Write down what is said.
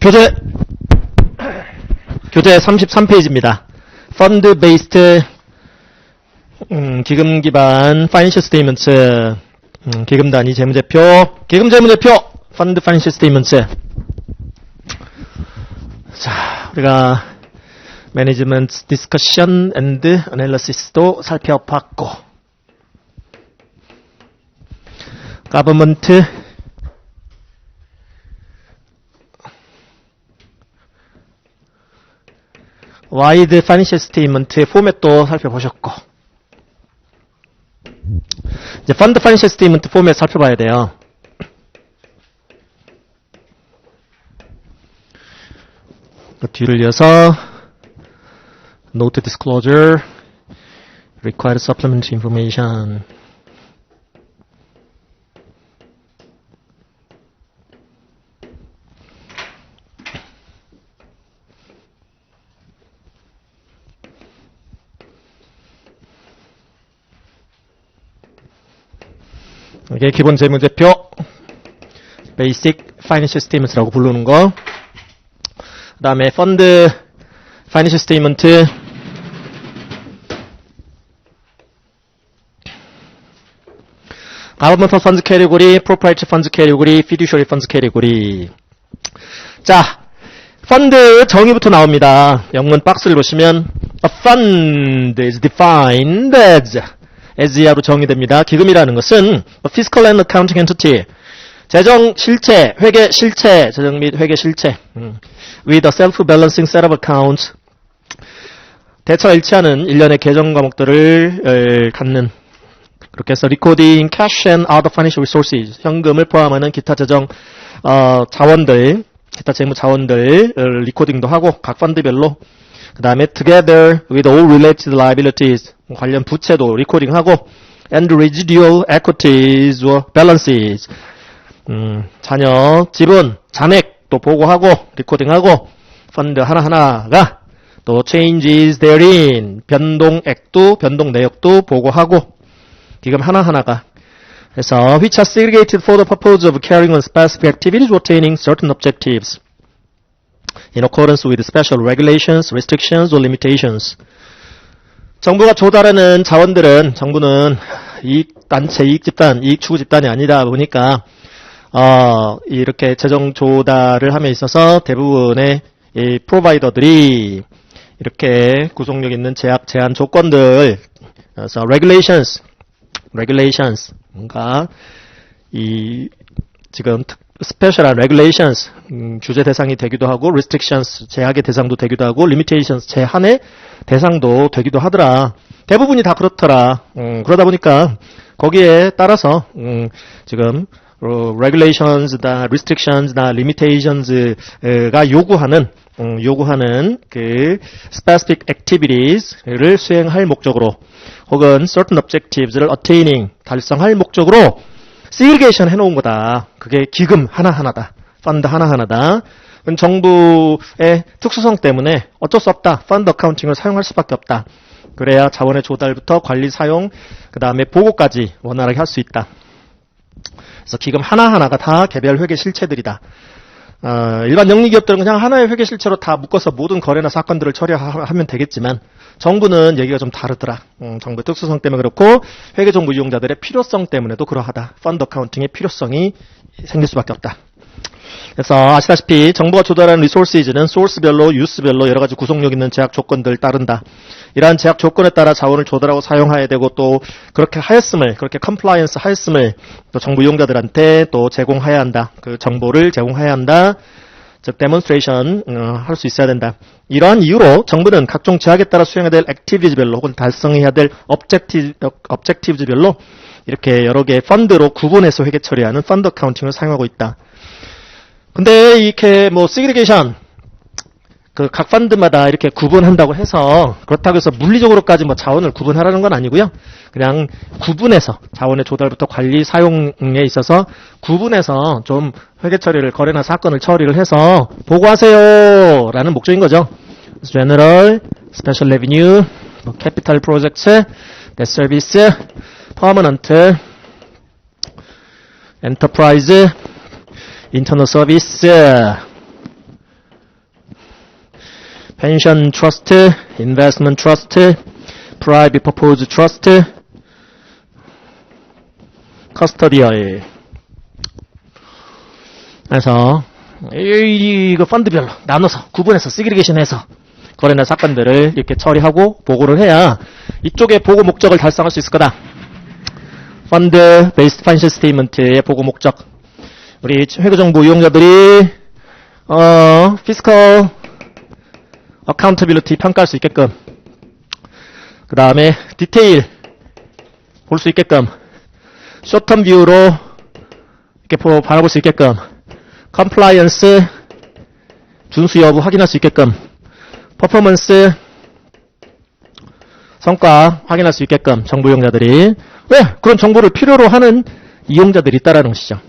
교재 교재 33페이지입니다. 펀드 베이스트 음, 기금 기반 파이낸셜 스테이먼트 음, 기금 단위 재무제표 기금 재무제표 펀드 파이낸셜 스테이먼트 자 우리가 매니지먼트 디스커션 앤드 애널리시스도 살펴봤고 가버먼트 와이드 파이낸셜 스테이먼트의 포맷도 살펴보셨고 이제 펀드 파이낸셜 스테이먼트 포맷 살펴봐야 돼요. 그 뒤를 이어서 note disclosure required supplementary information 이게 기본 재무제표 Basic Financial Statements라고 부르는 거. 그 다음에 펀드 Financial Statement Governmental Funds Category, Proprietary Funds Category, Fiduciary Funds Category. 자, 펀드 정의부터 나옵니다. 영문 박스를 보시면 A fund is defined as 이하로 정의됩니다. 기금이라는 것은 fiscal and accounting entity 재정 실체, 회계 실체, 재정 및 회계 실체 음, with a self-balancing set of accounts 대처 일치하는 일련의 계정 과목들을 에, 갖는 그렇게 해서 recording cash and other financial resources 현금을 포함하는 기타 재정 어, 자원들 기타 재무 자원들 을 리코딩도 하고 각 펀드별로 그 다음에 together with all related liabilities 관련 부채도 리코딩하고 and residual equities or balances 음, 자녀 지분 잔액도 보고하고 리코딩하고 펀드 하나하나가 또 changes therein 변동액도 변동 내역도 보고하고 기금 하나하나가 그래서 which are segregated for the purpose of carrying on specific activities or attaining certain objectives in accordance with special regulations, restrictions or limitations. 정부가 조달하는 자원들은 정부는 이익 단체, 이익 집단, 이익 추구 집단이 아니다 보니까 어, 이렇게 재정 조달을 함에 있어서 대부분의 이 프로바이더들이 이렇게 구속력 있는 제약 제한 조건들 그래서 regulations, regulations 뭔가 이 지금 특- 스페셜한 regulations 음, 규제 대상이 되기도 하고 restrictions 제약의 대상도 되기도 하고 limitations 제한의 대상도 되기도 하더라. 대부분이 다 그렇더라. 음, 그러다 보니까 거기에 따라서 음, 지금 어, regulations나 restrictions나 limitations가 요구하는 음, 요구하는 그 specific activities를 수행할 목적으로 혹은 certain objectives를 attaining 달성할 목적으로 segregation 해놓은 거다. 그게 기금 하나하나다. 펀드 하나하나다. 정부의 특수성 때문에 어쩔 수 없다. 펀드 어카운팅을 사용할 수밖에 없다. 그래야 자원의 조달부터 관리 사용, 그 다음에 보고까지 원활하게 할 수 있다. 그래서 기금 하나하나가 다 개별 회계 실체들이다. 어, 일반 영리기업들은 그냥 하나의 회계 실체로 다 묶어서 모든 거래나 사건들을 처리하면 되겠지만 정부는 얘기가 좀 다르더라. 음, 정부의 특수성 때문에 그렇고 회계정보 이용자들의 필요성 때문에도 그러하다. 펀드 어카운팅의 필요성이 생길 수밖에 없다. 그래서 아시다시피 정부가 조달하는 리소스이즈는 소스별로 유스별로 여러 가지 구속력 있는 제약 조건들 따른다. 이러한 제약 조건에 따라 자원을 조달하고 사용해야 되고 또 그렇게 하였음을 그렇게 컴플라이언스 하였음을 또 정부 이용자들한테 또 제공해야 한다. 그 정보를 제공해야 한다. 즉 데몬스트레이션 어, 할수 있어야 된다. 이러한 이유로 정부는 각종 제약에 따라 수행해야 될 액티비티별로 혹은 달성해야 될 objective, objectives별로 이렇게 여러 개의 펀드로 구분해서 회계 처리하는 펀드 어카운팅을 사용하고 있다. 근데 이렇게 뭐 시그리게이션 그각 펀드마다 이렇게 구분한다고 해서 그렇다고 해서 물리적으로까지 뭐 자원을 구분하라는 건 아니고요. 그냥 구분해서 자원의 조달부터 관리 사용에 있어서 구분해서 좀 회계 처리를 거래나 사건을 처리를 해서 보고하세요라는 목적인 거죠. General, Special Revenue, 뭐 Capital Projects, Debt Service, Permanent, Enterprise, Internal Service pension trust, investment trust, private purpose trust, custodial. 그래서 이- 이거 펀드별로 나눠서 구분해서 시그리게이션해서 거래나 사건들을 이렇게 처리하고 보고를 해야 이쪽에 보고 목적을 달성할 수 있을 거다. 펀드 베이스드 파이낸셜 스테이먼트의 보고 목적. 우리 회계정보 이용자들이 어 피스컬 어카운터빌리티 평가할 수 있게끔 그 다음에 디테일 볼 수 있게끔 쇼텀 뷰로 이렇게 보- 바라볼 수 있게끔 컴플라이언스 준수 여부 확인할 수 있게끔 퍼포먼스 성과 확인할 수 있게끔 정보 이용자들이 왜 그런 정보를 필요로 하는 이용자들이 있다라는 것이죠.